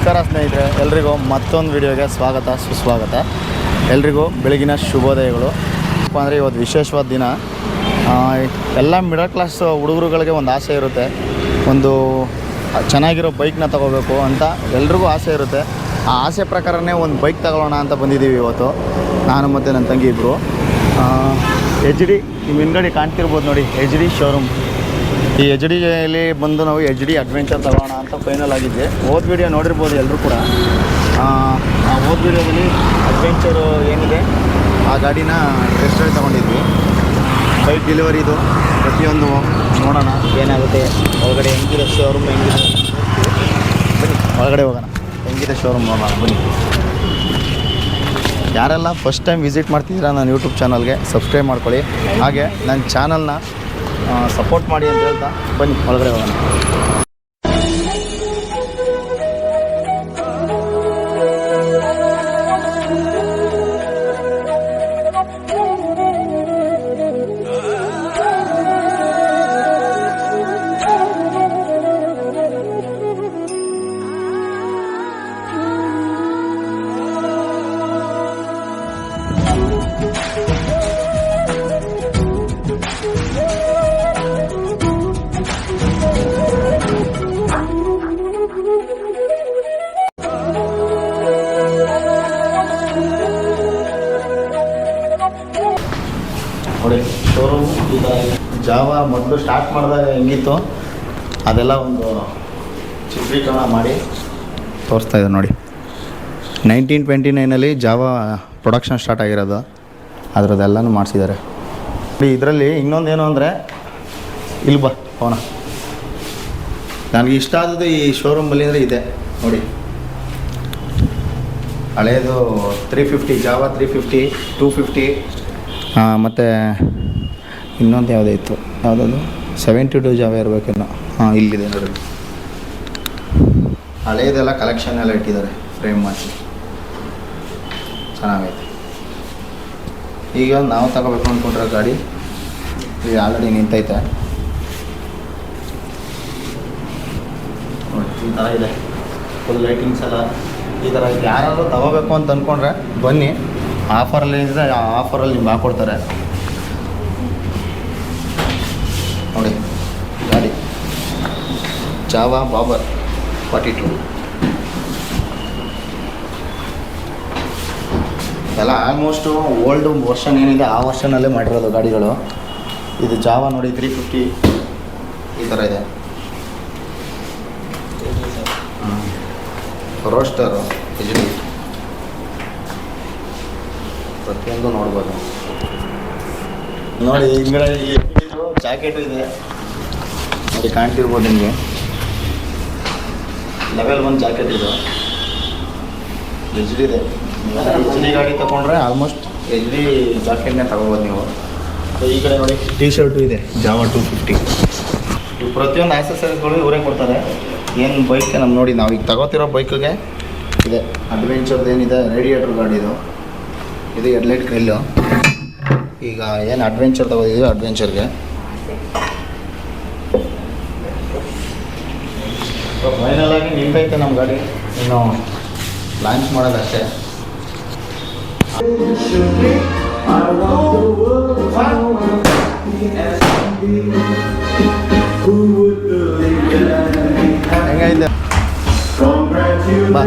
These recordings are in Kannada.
ನಮಸ್ಕಾರ ಸ್ನೇಹಿತರೆ, ಎಲ್ರಿಗೂ ಮತ್ತೊಂದು ವಿಡಿಯೋಗೆ ಸ್ವಾಗತ, ಸುಸ್ವಾಗತ. ಎಲ್ರಿಗೂ ಬೆಳಗಿನ ಶುಭೋದಯಗಳು. ಅಂದರೆ ಇವತ್ತು ವಿಶೇಷವಾದ ದಿನ. ಎಲ್ಲ ಮಿಡಲ್ ಕ್ಲಾಸ್ ಹುಡುಗರುಗಳಿಗೆ ಒಂದು ಆಸೆ ಇರುತ್ತೆ. ಒಂದು ಚೆನ್ನಾಗಿರೋ ಬೈಕ್ನ ತಗೋಬೇಕು ಅಂತ ಎಲ್ರಿಗೂ ಆಸೆ ಇರುತ್ತೆ. ಆ ಆಸೆ ಪ್ರಕಾರನೇ ಒಂದು ಬೈಕ್ ತಗೊಳ್ಳೋಣ ಅಂತ ಬಂದಿದ್ದೀವಿ ಇವತ್ತು. ನಾನು ಮತ್ತು ನನ್ನ ತಂಗಿ ಇಬ್ಬರು ಎಚ್ ಡಿ ನಿಮ್ಮ ಹಿಂದ್ಗಡೆ ಕಾಣ್ತಿರ್ಬೋದು ನೋಡಿ ಎಚ್ ಡಿ ಶೋರೂಮ್ ಈ ಎಚ್ ಡಿಯಲ್ಲಿ ಬಂದು ನಾವು ಎಚ್ ಡಿ ಅಡ್ವೆಂಚರ್ ತಗೋಣ ಅಂತ ಫೈನಲ್ ಆಗಿದ್ದೆ ಓದ್ ವಿಡಿಯೋ ನೋಡಿರ್ಬೋದು ಎಲ್ಲರೂ ಕೂಡ. ಆ ಓದ್ ವಿಡಿಯೋದಲ್ಲಿ ಅಡ್ವೆಂಚರು ಏನಿದೆ, ಆ ಗಾಡಿನ ಟೆಸ್ಟ್ ಡ್ರೈವ್ ತೊಗೊಂಡಿದ್ವಿ. ಬೈಕ್ ಡೆಲಿವರಿದು ಪ್ರತಿಯೊಂದು ನೋಡೋಣ. ಏನಾಗುತ್ತೆ? ಒಳಗಡೆ ಹೆಂಗಿದೆ ಶೋರೂಮ್ ಹೆಂಗಿದೆ? ಬನ್ನಿ, ಒಳಗಡೆ ಹೋಗೋಣ. ಹೆಂಗಿದೆ ಶೋರೂಮ್ ನೋಡೋಣ, ಬನ್ನಿ. ಯಾರೆಲ್ಲ ಫಸ್ಟ್ ಟೈಮ್ ವಿಸಿಟ್ ಮಾಡ್ತಿದ್ದೀರಾ ನನ್ನ ಯೂಟ್ಯೂಬ್ ಚಾನಲ್ಗೆ ಸಬ್ಸ್ಕ್ರೈಬ್ ಮಾಡ್ಕೊಳ್ಳಿ. ಹಾಗೆ ನನ್ನ ಚಾನಲ್ನ ಸಪೋರ್ಟ್ ಮಾಡಿ ಅಂತ ಹೇಳ್ತಾ ಬನ್ನಿ ಒಳಗಡೆ ಹೋಗೋಣ. ಜಾವ ಮೊದಲು ಸ್ಟಾರ್ಟ್ ಮಾಡಿದಾಗ ಹೆಂಗಿತ್ತು, ಅದೆಲ್ಲ ಒಂದು ಚಿತ್ರೀಕರಣ ಮಾಡಿ ತೋರಿಸ್ತಾ ಇದೆ ನೋಡಿ. ನೈನ್ಟೀನ್ ಟ್ವೆಂಟಿ ನೈನಲ್ಲಿ ಜಾವ ಪ್ರೊಡಕ್ಷನ್ ಸ್ಟಾರ್ಟ್ ಆಗಿರೋದು, ಅದರದ್ದೆಲ್ಲನೂ ಮಾಡಿಸಿದ್ದಾರೆ. ಇದರಲ್ಲಿ ಇನ್ನೊಂದೇನು ಅಂದರೆ, ಇಲ್ಲಿ ಬಾ ಅವನ ನನಗೆ ಇಷ್ಟ ಆದದ್ದು ಈ ಶೋರೂಮಲ್ಲಿ ಅಂದರೆ ಇದೆ, ನೋಡಿ. ಹಳೇದು three fifty Jawa three fifty two fifty ಮತ್ತು ಇನ್ನೊಂದು ಯಾವುದೇ ಇತ್ತು. ಯಾವುದದು? ಸೆವೆಂಟಿ ಟು ಜಾವ ಇರಬೇಕಿನ್ನು ಹಾಂ, ಇಲ್ಲಿದೆ. ನೋಡಿ ಹಳೇದೆಲ್ಲ ಕಲೆಕ್ಷನ್ ಎಲ್ಲ ಇಟ್ಟಿದ್ದಾರೆ ಫ್ರೇಮ್ ಮಾಡಿ ಚೆನ್ನಾಗೈತೆ. ಈಗ ನಾವು ತಗೋಬೇಕು ಅಂದ್ಕೊಂಡ್ರೆ ಗಾಡಿ ಈಗ ಆಲ್ರೆಡಿ ನಿಂತೈತೆ. ಈ ಥರ ಇದೆ. ಫುಲ್ ಲೈಟಿಂಗ್ಸ್ ಎಲ್ಲ ಈ ಥರ ಯಾರಾದರೂ ತಗೋಬೇಕು ಅಂತ ಅಂದ್ಕೊಂಡ್ರೆ ಬನ್ನಿ. ಆಫರಲ್ಲಿ ಇದ್ದರೆ ಆ ಆಫರಲ್ಲಿ ನಿಮ್ಗೆ ಹಾಕ್ಕೊಡ್ತಾರೆ ನೋಡಿ ಗಾಡಿ ಜಾವಾ ಬಾಬರ್ ಫಾರ್ಟಿ ಟು ಎಲ್ಲ ಆಲ್ಮೋಸ್ಟು ಓಲ್ಡ್ ವರ್ಷನ್ ಏನಿದೆ, ಆ ವರ್ಷನಲ್ಲೇ ಮಾಡಿರೋದು ಗಾಡಿಗಳು. ಇದು ಜಾವಾ ನೋಡಿ ತ್ರೀ ಫಿಫ್ಟಿ ಈ ಥರ ಇದೆ. ರೋಸ್ಟರು ಡಿ ಪ್ರತಿಯೊಂದು ನೋಡ್ಬೋದು. ನೋಡಿ ಹಿಂಗಡೆ ಜಾಕೆಟು ಇದೆ. ನೋಡಿ, ಕಾಣ್ತಿರ್ಬೋದು ನಿಮಗೆ. ಲೆವೆಲ್ ಒನ್ ಜಾಕೆಟ್ ಇದು. ಎಚ್ ಡಿ ಇದೆ. ಎಚ್ ಡಿಗಾಗಿ ತೊಗೊಂಡ್ರೆ ಆಲ್ಮೋಸ್ಟ್ ಎಚ್ ಡಿ ಜಾಕೆಟ್ನೇ ತಗೋಬೋದು ನೀವು. ಸೊ ಈ ಕಡೆ ನೋಡಿ. ಟಿ ಶರ್ಟು ಇದೆ ಜಾವ ಟು ಫಿಫ್ಟಿ ಪ್ರತಿಯೊಂದು ಆಕ್ಸಸರೀಸ್ಗಳು ಇವರೇ ಕೊಡ್ತಾರೆ. ಏನು ಬೈಕ್ ನಮ್ಮ ನೋಡಿ ನಾವು ಈಗ ತಗೋತಿರೋ ಬೈಕಿಗೆ ಇದೆ. ಅಡ್ವೆಂಚರ್ದು ಏನಿದೆ ರೇಡಿಯೇಟರ್ ಗಾಡಿ ಇದು. ಇದು ಎಡ್ಲೈಟ್ ಗ್ರಿಲ್ಲು ಈಗ ಏನು ಅಡ್ವೆಂಚರ್ ತಗೋದಿದ್ದೀವಿ ಅಡ್ವೆಂಚರ್ಗೆ ಫೈನಲ್ ಆಗಿ ನಿಂತೈತೆ ನಮ್ಮ ಗಾಡಿ ಇನ್ನು ಲಾಂಚ್ ಮಾಡೋದಷ್ಟೇ. ಹೆಂಗೈತೆ ಬಾ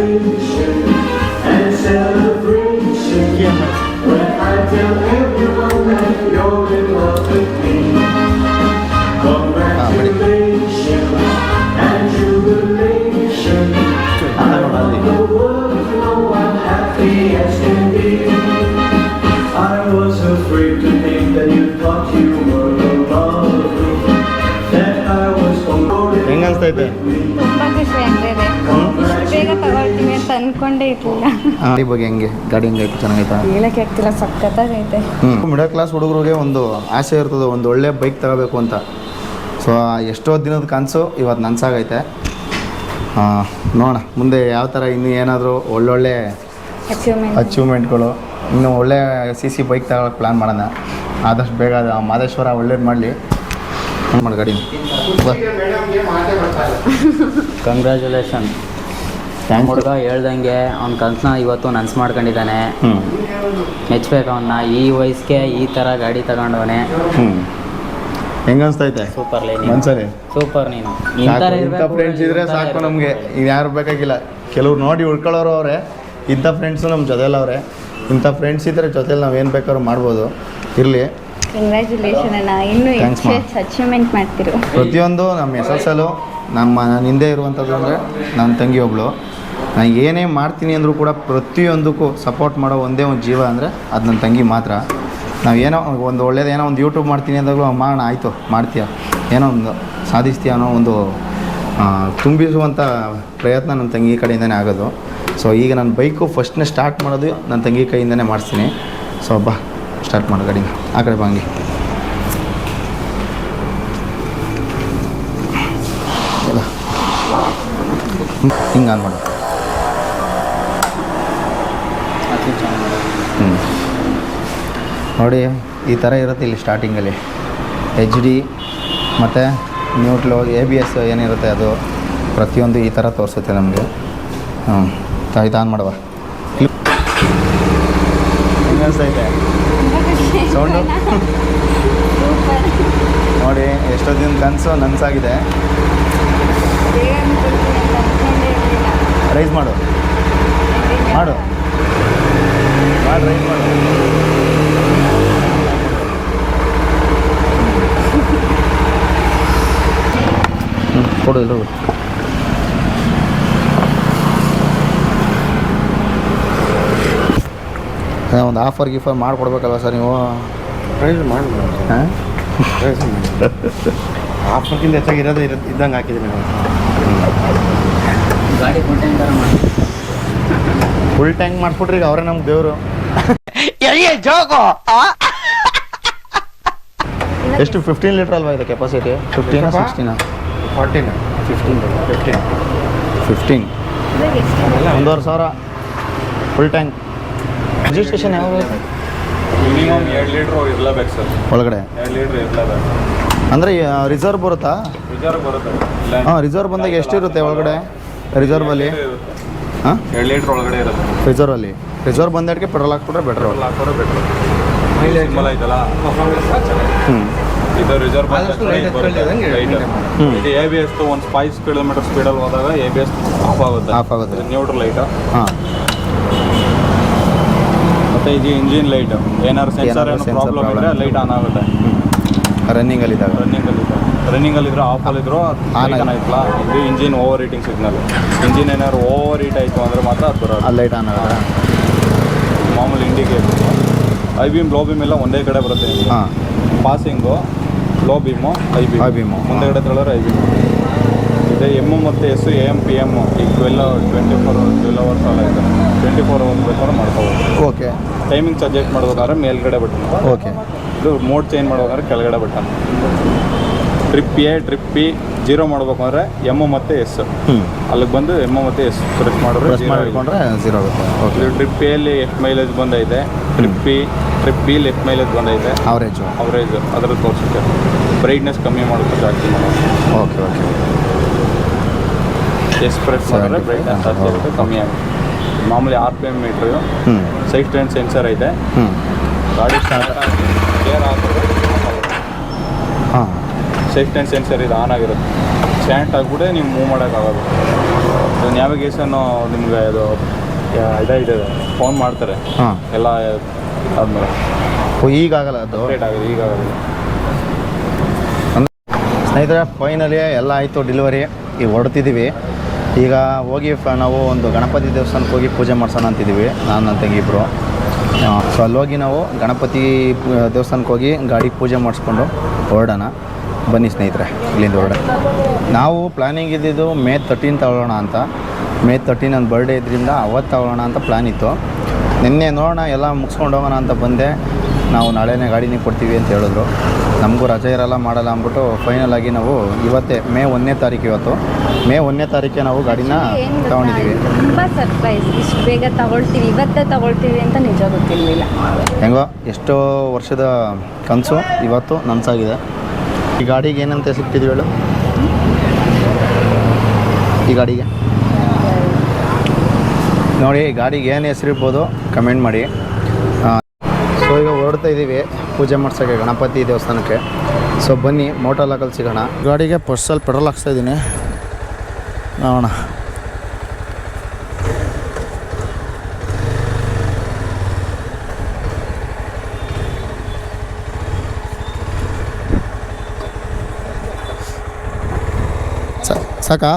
ಅನ್ಸ್ತೈತೆ ತುಂಬಾ ಖುಷಿ ಆಗ್ತಿದೆ ಇಷ್ಟು ಬೇಗ ತಗೊಳ್ತೀವಿ ಅಂತ ಅನ್ಕೊಂಡೇ ಇರ್ಲಿಲ್ಲ. ಗಾಡಿ ಬಗ್ಗೆ ಹೆಂಗೆ? ಗಾಡಿ ಹೆಂಗೈತೆ ಚೆನ್ನಾಗೈತಾ? ಹೇಳಕ್ಕೆ ಆಗ್ತಿಲ್ಲ ಸಖತ್ತಾಗೈತೆ. ಹ್ಞೂ ಮಿಡಲ್ ಕ್ಲಾಸ್ ಹುಡುಗರಿಗೆ ಒಂದು ಆಸೆ ಇರ್ತದೆ ಒಂದು ಒಳ್ಳೆ ಬೈಕ್ ತಗೋಬೇಕು ಅಂತ. ಸೊ ಎಷ್ಟೋ ದಿನದ ಕನಸು ಇವತ್ತು ನನಸಾಗೈತೆ ನೋಡೋಣ ಮುಂದೆ ಯಾವ ಥರ ಇನ್ನೂ ಏನಾದರೂ ಒಳ್ಳೊಳ್ಳೆ ಅಚೀವ್ಮೆಂಟ್ ಅಚೀವ್ಮೆಂಟ್ಗಳು ಇನ್ನೂ ಒಳ್ಳೆ ಸಿ ಸಿ ಬೈಕ್ ತಗೊಳಕ್ಕೆ ಪ್ಲ್ಯಾನ್ ಮಾಡೋಣ. ಆದಷ್ಟು ಬೇಗ ಮಾದೇಶ್ವರ ಒಳ್ಳೇದು ಮಾಡಲಿ. ಮಾಡಿ ಗಾಡಿ. ಕಂಗ್ರ್ಯಾಚುಲೇಷನ್ ಥ್ಯಾಂಕ್ ಹುಡುಗ ಹೇಳ್ದಂಗೆ ಅವ್ನ ಕನ್ಸನ್ನ ಇವತ್ತು ನನ್ಸ್ ಮಾಡ್ಕೊಂಡಿದ್ದಾನೆ. ಹ್ಞೂ ಮೆಚ್ಬೇಕು ಅವನ್ನ ಈ ವಯಸ್ಸಿಗೆ ಈ ಥರ ಗಾಡಿ ತಗೊಂಡವನೆ. ಹ್ಞೂ ಅನ್ಸ್ತೈತೆ ಸೂಪರ್ ಲೈ ಮನ್ಸಲ್ಲಿ? ಸೂಪರ್ ನೀನು. ಇಂಥ ಫ್ರೆಂಡ್ಸ್ ಇದ್ರೆ ಸಾಕು ನಮಗೆ. ಈಗ ಯಾರು ಬೇಕಾಗಿಲ್ಲ. ಕೆಲವ್ರು ನೋಡಿ ಉಳ್ಕೊಳ್ಳೋರು ಅವರೇ. ಇಂಥ ಫ್ರೆಂಡ್ಸು ನಮ್ಮ ಜೊತೆಲ್ಲ ಅವರೇ. ಇಂಥ ಫ್ರೆಂಡ್ಸ್ ಇದ್ದರೆ ಜೊತೆಲಿ ನಾವು ಏನು ಬೇಕಾದ್ರೂ ಮಾಡ್ಬೋದು. ಇರಲಿ. ಕಂಗ್ರ್ಯಾಚುಲೇಷನ್ ಅಣ್ಣ. ಇನ್ನೂ Thanks. ಅಚೀವ್ಮೆಂಟ್ ಮಾಡ್ತಿರು. ಪ್ರತಿಯೊಂದು ನಮ್ಮ ಎಸ್ ಎಸ್ ಎಲ್ಲು ನಮ್ಮ ನನ್ನ ಹಿಂದೆ ಇರುವಂಥದ್ದು ಅಂದರೆ ನನ್ನ ತಂಗಿ ಒಬ್ಳು. ನಾನು ಏನೇ ಮಾಡ್ತೀನಿ ಅಂದರೂ ಕೂಡ ಪ್ರತಿಯೊಂದಕ್ಕೂ ಸಪೋರ್ಟ್ ಮಾಡೋ ಒಂದೇ ಒಂದು ಜೀವ ಅಂದರೆ ಅದು ನನ್ನ ತಂಗಿ ಮಾತ್ರ. ನಾವು ಏನೋ ಒಂದು ಒಳ್ಳೇದು ಏನೋ ಒಂದು ಯೂಟ್ಯೂಬ್ ಮಾಡ್ತೀನಿ ಅಂದಾಗಲೂ ಮಾಡೋಣ ಆಯಿತು ಮಾಡ್ತೀಯ? ಏನೋ ಒಂದು ಸಾಧಿಸ್ತೀಯ ಅನ್ನೋ ಒಂದು ಆ, ತುಂಬಿಸುವಂಥ ಪ್ರಯತ್ನ ನನ್ನ ತಂಗಿ ಕಡೆಯಿಂದನೇ ಆಗೋದು. ಸೊ ಈಗ ನನ್ನ ಬೈಕು ಫಸ್ಟ್ನೇ ಸ್ಟಾರ್ಟ್ ಮಾಡೋದು ನನ್ನ ತಂಗಿ ಕೈಯಿಂದನೇ ಮಾಡಿಸ್ತೀನಿ. ಸೊ ಬಾ. ಸ್ಟಾರ್ಟ್ ಮಾಡು ಗಾಡಿನ ಆ ಕಡೆ ಬಾಂಗಿ ಹಂಗೆ. ಆನ್ ಮಾಡು. ಹ್ಞೂ ನೋಡಿ, ಈ ಥರ ಇರುತ್ತೆ ಇಲ್ಲಿ ಸ್ಟಾರ್ಟಿಂಗಲ್ಲಿ ಎಚ್ ಡಿ ಮತ್ತು ನ್ಯೂಟ್ಲು ಎ ಬಿ ಎಸ್ ಏನಿರುತ್ತೆ ಅದು ಪ್ರತಿಯೊಂದು ಈ ಥರ ತೋರಿಸುತ್ತೆ ನಮಗೆ. ಹ್ಞೂ ಆಯ್ತು ಆನ್ ಮಾಡುವ. ಕ್ಲಿಪ್ ಅನಿಸ್ತೈತೆ ಸೌಂಡು? ನೋಡಿ ಎಷ್ಟೋ ದಿನ ಕನಸು ನನಸಾಗಿದೆ. ರೈಸ್ ಮಾಡು. ಮಾಡು. ಮಾಡಿ ರೈಸ್ ಮಾಡು. ಹ್ಞೂ ಕೊಡು ಒಂದು ಆಫರ್ ಗಿಫರ್ ಮಾಡಿಕೊಡ್ಬೇಕಲ್ವ ಸರ್ ನೀವು? ಪ್ರೈಸ್ ಮಾಡಿ ಹಾಂ? ಪ್ರೈಸ್ ಆಫರ್ಗಿಂತ ಹೆಚ್ಚಾಗಿ ಇರೋದು ಇರೋದು ಇದ್ದಂಗೆ ಹಾಕಿದ್ದೀನಿ ನಾನು. ಗಾಡಿ ಫುಲ್ ಥರ ಮಾಡಿ. ಫುಲ್ ಟ್ಯಾಂಕ್ ಮಾಡಿಸ್ಬಿಟ್ರಿ ಈಗ ಅವರೇ ನಮ್ಗೆ ದೇವರು. ಎಷ್ಟು? ಫಿಫ್ಟೀನ್ ಲೀಟರ್ ಅಲ್ವಾ ಇದೆ capacity fifteen sixteen fourteen fifteen fifteen fifteen ಒಂದೂವರೆ ಸಾವಿರ. ಫುಲ್ ಟ್ಯಾಂಕ್ ರಿಜಿಸ್ಟ್ರೇಷನ್ ಯಾವಾಗ ಮಿನಿಮಮ್ ಎರಡು ಲೀಟ್ರ್ ಇರಲೇಬೇಕು ಸರ್. ಒಳಗಡೆ? ಎರಡು ಲೀಟ್ರ್ ಇರಲೇಬೇಕು. ಅಂದರೆ ರಿಸರ್ವ್ ಬರುತ್ತಾ? ರಿಸರ್ವ್ ಬರುತ್ತೆ. ಹಾಂ ರಿಸರ್ವ್ ಬಂದಾಗ ಎಷ್ಟಿರುತ್ತೆ ಒಳಗಡೆ? ರಿಸರ್ವಲ್ಲಿ ಹಾಂ? ಎರಡು ಲೀಟ್ರ್ ಒಳಗಡೆ ಇರುತ್ತೆ. ರಿಸರ್ವಲ್ಲಿ ರಿಸರ್ವ್ ಬಂದಕ್ಕೆ ಪೆಟ್ರೋಲ್ ಹಾಕ್ಬಿಟ್ರೆ ಬೆಟ್ರ್ ಹಾಕ್ಬಿಟ್ರೆ ಬೆಟ್ರ್ ಸಿಂಬಲ್ ಐತಲ್ಲ ಹ್ಞೂ ಇದು ರಿಸರ್ವ್. ಇದು ಎ ಬಿ ಎಸ್ ಒಂದು ಫೈವ್ ಕಿಲೋಮೀಟರ್ ಸ್ಪೀಡಲ್ಲಿ ಹೋದಾಗ ಎ ಬಿ ಎಸ್ ಆಫ್ ಆಗುತ್ತೆ. ಆಫ್ ಆಗುತ್ತೆ. ನ್ಯೂಟ್ರಲ್ ಲೈಟ್ ಹಾಂ. ಮತ್ತೆ ಇದು ಇಂಜಿನ್ ಲೈಟ್. ಏನಾದ್ರು ಸೆನ್ಸರ್ ಏನಾದ್ರು ಏನೋ ಪ್ರಾಬ್ಲಮ್ ಇದ್ರೆ. ಲೈಟ್ ಆನ್ ಆಗುತ್ತೆ. ರನ್ನಿಂಗಲ್ಲಿ ಇದ್ದಾಗ ರನ್ನಿಂಗ್ ಅಲ್ಲಿ ಇದ್ರೆ ಆಫ್ ಅಲ್ಲಿದ್ರು On ಆನ್ ಆಯ್ತಲ್ಲ ಇದು engine overheating signal engine ಏನಾದ್ರು ಓವರ್ ಹೀಟ್ ಆಯಿತು ಅಂದ್ರೆ ಮಾತ್ರ ಅದು ಬರೋದು. ಅಲ್ಲಿ ಲೈಟ್ ಆನ್ ಆಗುತ್ತೆ. ಮಾಮೂಲಿ indicator high beam low beam ಎಲ್ಲ ಒಂದೇ ಕಡೆ ಬರುತ್ತೆ ನಿಮಗೆ. ಹಾಂ. Passing low beam high beam ಮುಂದೆ beam, ಮುಂದೆಗಡೆ ತಗೊಳ್ಳೋರು ಐ ಬಿಮ್ ಇದೆ ಎಮ್ಮು ಮತ್ತು S A M P M ಈಗ twelve twenty four twelve hours ಅಲ್ಲ ಇದೆ. ಟ್ವೆಂಟಿ ಫೋರ್ ಅವರ್ಸ್ ಬೇಕಾದ್ರೆ ಮಾಡ್ಕೋಬೋದು. ಓಕೆ ಟೈಮಿಂಗ್ಸ್ ಅಡ್ಜಸ್ಟ್ ಮಾಡ್ಬೇಕಾದ್ರೆ ಮೇಲ್ಗಡೆ ಬಟನ್ ಓಕೆ ಇದು ಮೋಡ್ ಚೇಂಜ್ ಮಾಡ್ಬೇಕಾದ್ರೆ ಕೆಳಗಡೆ button trip A trip B zero ಮಾಡ್ಬೇಕು ಅಂದರೆ ಎಮ್ಮು ಮತ್ತು ಎಸ್ ಅಲ್ಲಿಗೆ ಬಂದು ಎಮ್ಮು ಮತ್ತು ಎಸ್ ಪ್ರೆಸ್ ಮಾಡಿದ್ರೆ. ಮಾಡಿಕೊಂಡ್ರೆ ಜೀರೋ ಆಗುತ್ತೆ. ಓಕೆ ಇದು ಟ್ರಿಪ್ ಎಲ್ಲಿ ಎಷ್ಟು ಮೈಲೇಜ್ ಬಂದೈತೆ. ಟ್ರಿಪ್ ಬಿ ಟ್ರಿಪ್ ಬಿಲಿ ಎಷ್ಟು ಮೈಲೇಜ್ ಬಂದೈತೆ. ಅವರೇಜ್ ಅವರೇಜ್ ಅದ್ರಲ್ಲಿ ತೋರಿಸುತ್ತೆ. ಬ್ರೈಟ್ನೆಸ್ ಕಮ್ಮಿ ಮಾಡೋದು ಜಾಸ್ತಿ ಮಾಡೋದು ಓಕೆ ಓಕೆ ಎಸ್ ಪ್ರೆಸ್ ಮಾಡಿದ್ರೆ 75, ಬ್ರೈಟ್ನೆಸ್ ಜಾಸ್ತಿ ಆಗುತ್ತೆ ಕಮ್ಮಿ ಆಗುತ್ತೆ. ಮಾಮೂಲಿ ಆರ್ ಪಿ ಎಂ ಮೀಟ್ರು ಹ್ಞೂ ಸೈಡ್ ಸ್ಟ್ಯಾಂಡ್ ಸೆನ್ಸರ್ ಐತೆ. ಹ್ಞೂ ಗಾಡಿ ಗೇರ್ ಹಾಂ. ಸೈಡ್ ಸ್ಟ್ಯಾಂಡ್ ಸೆನ್ಸರ್ ಇದು ಆನ್ ಆಗಿರುತ್ತೆ. ಸ್ಯಾಂಟ್ ಆಗಿಬಿಟ್ಟೆ ನೀವು ಮೂವ್ ಮಾಡೋಕ್ಕಾಗೋದು ಅದು ನ್ಯಾವಿಗೇಷನ್ನು ನಿಮ್ಗೆ ಅದು ಇದಾಗಿದೆ ಇದೇ ಇದೆ. ಫೋನ್ ಮಾಡ್ತಾರೆ. ಹಾಂ. ಎಲ್ಲ ಆದಮೇಲೆ. ಓ ಈಗಾಗಲ್ಲ ಅದು? ಅಪ್ಡೇಟ್ ಆಗಿದೆ ಈಗಾಗಲ್ಲ ಸ್ನೇಹಿತರೆ ಫೈನಲಿ ಎಲ್ಲ ಆಯಿತು ಡೆಲಿವರಿ ಈಗ ಹೊರಡ್ತಿದ್ದೀವಿ ಈಗ ಹೋಗಿ ನಾವು ಒಂದು ಗಣಪತಿ ದೇವಸ್ಥಾನಕ್ಕೆ ಹೋಗಿ ಪೂಜೆ ಮಾಡ್ಸೋಣ ಅಂತಿದ್ದೀವಿ, ನಾನು ನನ್ನ ತಂಗಿ ಇಬ್ಬರು ಸೊ ಅಲ್ಲೋಗಿ ನಾವು ಗಣಪತಿ ದೇವಸ್ಥಾನಕ್ಕೆ ಹೋಗಿ ಗಾಡಿ ಪೂಜೆ ಮಾಡಿಸ್ಕೊಂಡು ಹೊರಡೋಣ. ಬನ್ನಿ ಸ್ನೇಹಿತರೆ, ಇಲ್ಲಿಂದ ಹೊರಡ ನಾವು ಪ್ಲ್ಯಾನಿಂಗ್ ಇದ್ದಿದ್ದು ಮೇ ತರ್ಟೀನ್ ತಗೊಳ್ಳೋಣ ಅಂತ. ಮೇ ತರ್ಟೀನ್ ನನ್ನ ಬರ್ಡೇ ಇದ್ರಿಂದ ಅವತ್ತು ತಗೊಳ್ಳೋಣ ಅಂತ ಪ್ಲ್ಯಾನ್ ಇತ್ತು. ನಿನ್ನೆ ನೋಡೋಣ, ಎಲ್ಲ ಮುಗಿಸ್ಕೊಂಡು ಹೋಗೋಣ ಅಂತ ಬಂದೆ. ನಾವು ನಾಳೆನೇ ಗಾಡಿನೇ ಕೊಡ್ತೀವಿ ಅಂತ ಹೇಳಿದ್ರು. ನಮಗೂ ರಜೆ ಇರಲ್ಲ ಮಾಡಲ್ಲ ಅಂದ್ಬಿಟ್ಟು ಫೈನಲ್ ಆಗಿ ನಾವು ಇವತ್ತೇ ಮೇ ಒಂದನೇ ತಾರೀಕು ಇವತ್ತು. ಮೇ ಒಂದನೇ ತಾರೀಕೆ ನಾವು ಗಾಡಿನ ತಗೊಂಡಿದ್ದೀವಿ. ತುಂಬ ಸರ್ಪ್ರೈಸ್ ಇಷ್ಟು ಬೇಗ ತಗೊಳ್ತೀವಿ ಇವತ್ತೇ ತಗೊಳ್ತೀವಿ ಅಂತ ನಿಜ ಗೊತ್ತಿರಲಿಲ್ಲ. ಹೆಂಗೋ ಎಷ್ಟೋ ವರ್ಷದ ಕನಸು ಇವತ್ತು ನನಸಾಗಿದೆ. ಈ ಗಾಡಿಗೆ ಏನಂತ ಸಿಗ್ತಿದ್ವಿ ಹೇಳು. ಈ ಗಾಡಿಗೆ. ನೋಡಿ ಗಾಡಿಗೆ ಏನು ಹೆಸರಿರ್ಬೋದು ಕಮೆಂಟ್ ಮಾಡಿ. ಈಗ ಹೊರಡ್ತಾ ಇದ್ದೀವಿ. ಪೂಜೆ ಮಾಡ್ಸೋಕ್ಕೆ ಗಣಪತಿ ದೇವಸ್ಥಾನಕ್ಕೆ. ಸೊ ಬನ್ನಿ ಮೋಟರ್ ಲಾಕಲ್ಲಿ ಸಿಗೋಣ. ಗಾಡಿಗೆ ಪರ್ಸಲ್ ಪೆಟ್ರೋಲ್ ಹಾಕ್ಸ್ತಾ ಇದ್ದೀನಿ. ನೋಡೋಣ. ಸಾಕಾ?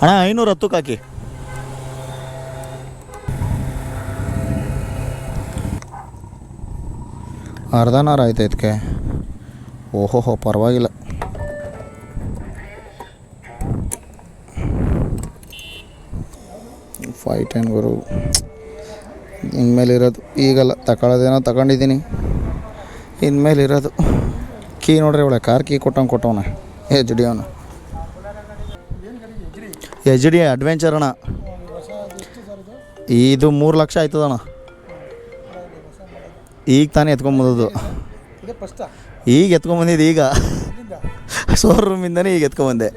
ಅಣ್ಣ, ಐನೂರು ಹತ್ತು ಹಾಕಿ. ಅರ್ಧನಾರ ಆಯ್ತು ಇದಕ್ಕೆ. ಓಹೋಹೋ ಪರವಾಗಿಲ್ಲ. ಫೈ ಟೆನ್ ಗುರು. ಇನ್ಮೇಲೆ ಇರೋದು ಈಗಲ್ಲ ತಗೊಳ್ಳೋದೇನೋ ತಗೊಂಡಿದ್ದೀನಿ. ಇನ್ಮೇಲೆ ಇರೋದು ಕೀ ನೋಡ್ರಿ ಒಳ್ಳೆ ಕಾರ್ ಕೀ ಕೊಟ್ಟವ್ನು ಕೊಟ್ಟವನ. ಎಚ್ ಡಿ ಅವನು. ಎಚ್ ಡಿ ಅಡ್ವೆಂಚರ್ ಅಣ್ಣ. ಇದು ಮೂರು ಲಕ್ಷ ಆಯ್ತದಣ್ಣ. ಈಗ ತಾನೇ ಎತ್ಕೊಂಬಂದದ್ದು ಈಗ ಎತ್ಕೊಂಬಂದಿದ್ದು ಈಗ. ಶೋರೂಮಿಂದನೇ ಈಗ ಎತ್ಕೊಂಬಂದೆ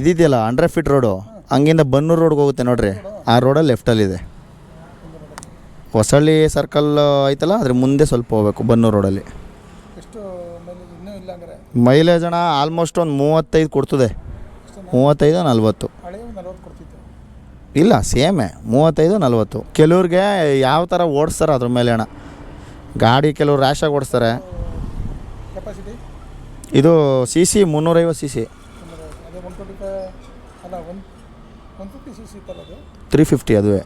ಇದಿದೆಯಲ್ಲ ಹಂಡ್ರೆಡ್ ಫೀಟ್ ರೋಡು ಹಂಗಿಂದ ಬನ್ನೂರು ರೋಡ್ಗೆ ಹೋಗುತ್ತೆ ನೋಡ್ರಿ. ಆ ರೋಡಲ್ಲಿ ಲೆಫ್ಟಲ್ಲಿದೆ ಹೊಸಳ್ಳಿ ಸರ್ಕಲ್ ಐತಲ್ಲ, ಅದ್ರ ಮುಂದೆ ಸ್ವಲ್ಪ ಹೋಗ್ಬೇಕು ಬನ್ನೂರು ರೋಡಲ್ಲಿ ಮೈಲೇಜ್ ಅಣ್ಣ ಆಲ್ಮೋಸ್ಟ್ ಒಂದು ಮೂವತ್ತೈದು ಕೊಡ್ತದೆ. ಮೂವತ್ತೈದು, ನಲ್ವತ್ತು. ಇಲ್ಲ ಸೇಮೇ ಮೂವತ್ತೈದು ನಲ್ವತ್ತು. ಕೆಲವ್ರಿಗೆ ಯಾವ ಥರ ಓಡಿಸ್ತಾರೆ ಅದ್ರ ಮೇಲೆ ಅಣ್ಣ. ಗಾಡಿ ಕೆಲವ್ರು ರ್ಯಾಶಾಗಿ ಓಡಿಸ್ತಾರೆ. ಇದು ಸಿ ಸಿ ಮುನ್ನೂರೈವತ್ತು ಸಿ ಸಿ ತ್ರೀ ಫಿಫ್ಟಿ ಅದುವೇ.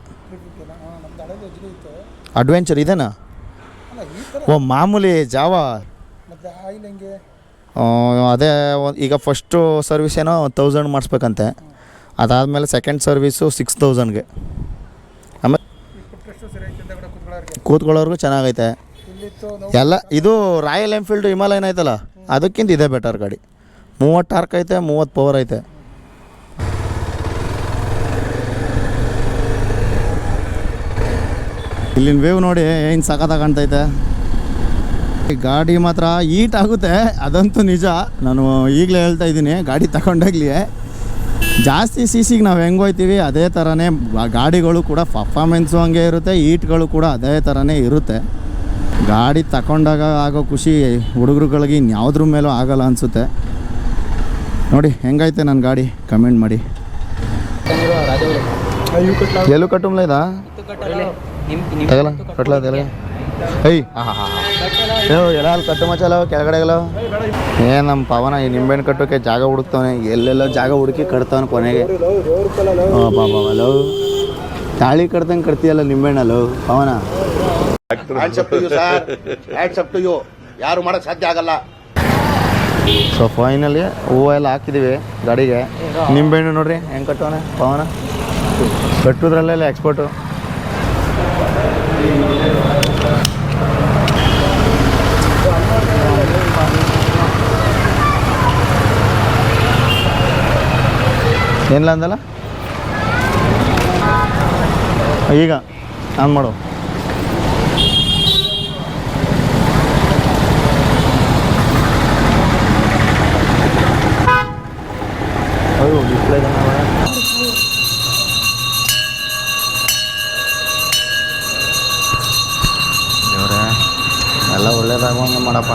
ಅಡ್ವೆಂಚರ್ ಇದೇನಾ? ಓ ಮಾಮೂಲಿ ಜಾವ ಅದೇ ಈಗ ಫಸ್ಟು ಸರ್ವಿಸ್ ಏನೋ ತೌಸಂಡ್ ಮಾಡಿಸ್ಬೇಕಂತೆ. ಅದಾದಮೇಲೆ ಸೆಕೆಂಡ್ ಸರ್ವೀಸು ಸಿಕ್ಸ್ ತೌಸಂಡ್ಗೆ ಆಮೇಲೆ ಕೂತ್ಕೊಳ್ಳೋರ್ಗು ಚೆನ್ನಾಗೈತೆ. ಎಲ್ಲ, ಇದು ರಾಯಲ್ ಎನ್ಫೀಲ್ಡ್ ಹಿಮಾಲಯನ್ ಐತಲ್ಲ, ಅದಕ್ಕಿಂತ ಇದೇ ಬೆಟರ್ ಗಾಡಿ. ಮೂವತ್ತು ಟಾರ್ಕ್ ಐತೆ, ಮೂವತ್ತು ಪವರ್ ಐತೆ. ಇಲ್ಲಿನ ವೇವ್ ನೋಡಿ, ಏನು ಸಖತ್ತಾಗಿ ಕಾಣ್ತೈತೆ. ಈ ಗಾಡಿ ಮಾತ್ರ ಈಟ್ ಆಗುತ್ತೆ, ಅದಂತೂ ನಿಜ. ನಾನು ಈಗಲೇ ಹೇಳ್ತಾ ಇದ್ದೀನಿ, ಗಾಡಿ ತಗೊಂಡಾಗ್ಲಿ ಜಾಸ್ತಿ ಸಿ ಸಿಗೆ ನಾವು ಹೆಂಗೆ ಹೋಗ್ತೀವಿ ಅದೇ ಥರನೇ ಗಾಡಿಗಳು ಕೂಡ ಪರ್ಫಾಮೆನ್ಸು ಹಂಗೆ ಇರುತ್ತೆ ಈಟ್ಗಳು ಕೂಡ ಅದೇ ಥರನೇ ಇರುತ್ತೆ. ಗಾಡಿ ತಗೊಂಡಾಗ ಆಗೋ ಖುಷಿ ಹುಡುಗರುಗಳಿಗೆ ಇನ್ಯಾವುದ್ರ ಮೇಲೂ ಆಗಲ್ಲ ಅನಿಸುತ್ತೆ. ನೋಡಿ ಹೆಂಗೈತೆ ನನ್ನ ಗಾಡಿ? ಕಮೆಂಟ್ ಮಾಡಿ. ಎಲ್ಲೂ? ಕಟ್ಟುಮ್ಲ ಇದಾ? ಐ ಹಾಂ ಹಾಂ ಹಾಂ ಎಲ್ಲ ಅಲ್ಲಿ ಕಟ್ಟು ಮಚ್ಚಲ್ಲ ಕೆಳಗಡೆಗಲ್ಲ ಏ ನಮ್ಮ ಪವನ ಈ ನಿಂಬೆಹಣ್ಣು ಕಟ್ಟೋಕೆ ಜಾಗ ಹುಡುಕ್ತವನೆ. ಎಲ್ಲೆಲ್ಲ ಜಾಗ ಹುಡುಕಿ ಕಟ್ತವನೆ ಕೊನೆಗೆ. ಬಾಬಾ ತಾಳಿ ಕಟ್ದಂಗೆ ಕಟ್ತೀಯಲ್ಲ ನಿಂಬೆಹಣ್ಣಲ್ಲೋ ಪವನ? ಯಾರು ಮಾಡಕ್ ಸಾಧ್ಯ ಆಗಲ್ಲ. ಸೊ ಫೈನಲಿ ಹೂವು ಎಲ್ಲ ಹಾಕಿದ್ದೀವಿ ಗಾಡಿಗೆ. ನಿಂಬೆಹಣ್ಣು ನೋಡ್ರಿ ಹೆಂಗ್ ಕಟ್ಟೋಣ ಪವನ? ಕಟ್ಟೋದ್ರಲ್ಲೆಲ್ಲ ಎಕ್ಸ್ಪರ್ಟು ಏನಿಲ್ಲ ಅಂದಲ್ಲ? ಈಗ ಆನ್ ಮಾಡು. ಅಯ್ಯೋ ಡಿಸ್ಪ್ಲೇ ಎಲ್ಲ ಒಳ್ಳೇದಾಗುವಂಗೆ ಮಾಡಪ್ಪ.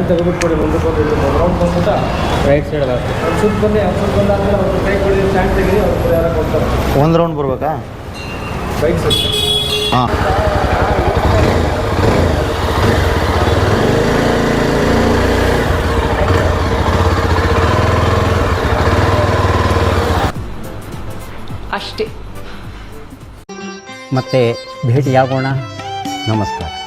ಸ್ಟ್ಯಾಂಡ್ ತೆಗೆದುಬಿಟ್ಟು ಕೊಡಿ ಮುಂದಕ್ಕೆ ಬಂದು ರೌಂಡ್ ಬಂದ್ಬಿಟ್ಟು ರೈಟ್ ಸೈಡಲ್ಲ ಒಂದು ಸುತ್ತ ಬನ್ನಿ ಒಂದು ಸುತ್ತ ಬಂದಾದ್ಮೇಲೆ ಅವ್ರು ಕೈ ಹೊಡಿ ಸ್ಟ್ಯಾಂಡ್ ತೆಗೀರಿ ಅವ್ರು ಯಾರು ಕೊಡ್ತಾರೆ. ಒಂದು ರೌಂಡ್ ಬರ್ಬೇಕಾ? ಬೈಕ್ ಸರ್ ಹಾಂ. ಅಷ್ಟೇ. ಮತ್ತೆ ಭೇಟಿಯಾಗೋಣ. ನಮಸ್ಕಾರ.